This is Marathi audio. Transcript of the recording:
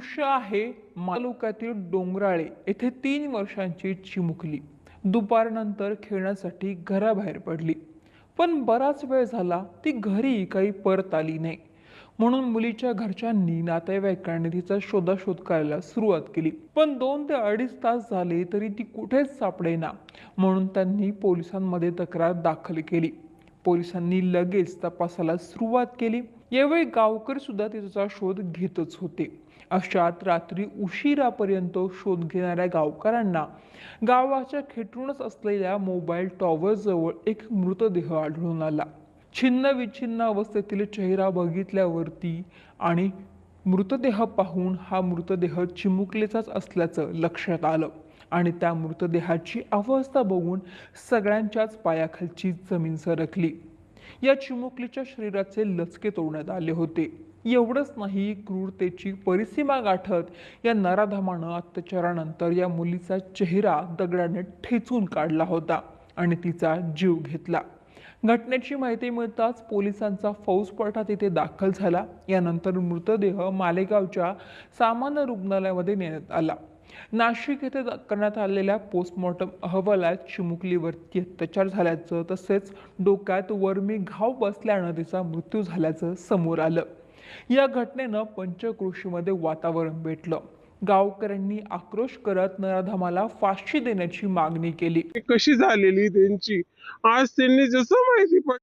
दृश्य आहे मालुकातील डोंगराळे. येथे तीन वर्षांची चिमुकली. दुपारनंतर खेळण्यासाठी घराबाहेर पडली. पण बराच वेळ झाला ती घरी काही परत आली नाही. म्हणून मुलीच्या घरच्यांनी नातेवाईकांनी तिचा शोधाशोध करायला सुरुवात केली. पण दोन ते अडीच तास झाले तरी ती कुठेच सापडेना म्हणून त्यांनी पोलिसांमध्ये तक्रार दाखल केली. पोलिसांनी लगेच तपासाला सुरुवात केली. यावेळी गावकर सुद्धा तिचा शोध घेतच होते. अशात रात्री उशिरापर्यंत शोध घेणाऱ्या गावकऱ्यांना गावाच्या खेटूनच असलेल्या मोबाईल टॉवरजवळ एक मृतदेह आढळून आला. छिन्नविछिन्न अवस्थेतील चेहरा बघितल्यावरती आणि मृतदेह पाहून हा मृतदेह चिमुकलेचाच असल्याचं लक्षात आलं आणि त्या मृतदेहाची अवस्था बघून सगळ्यांच्याच पायाखालची जमीन सरकली. या चिमुकलीच्या शरीराचे लचके तोडण्यात आले होते. एवढंच नाही क्रूरतेची परिसीमा गाठत या नराधमानं अत्याचारानंतर या मुलीचा चेहरा दगडाने ठेचून काढला होता आणि तिचा जीव घेतला. घटनेची माहिती मिळताच पोलिसांचा फौजपटा तिथे दाखल झाला. यानंतर मृतदेह मालेगावच्या सामान्य रुग्णालयामध्ये नेण्यात आला. नाशिक येथे करण्यात आलेल्या पोस्टमॉर्टम अहवालात चिमुकलीवरती अत्याचार झाल्याचं तसेच डोक्यात वर्मी घाव बसल्यानं तिचा मृत्यू झाल्याचं समोर आलं. या घटनेनं पंचक्रोशीमध्ये वातावरण भेटलं. गावकऱ्यांनी आक्रोश करत नराधमाला फाशी देण्याची मागणी केली. कशी झालेली त्यांची? आज त्यांनी जसं माहिती पड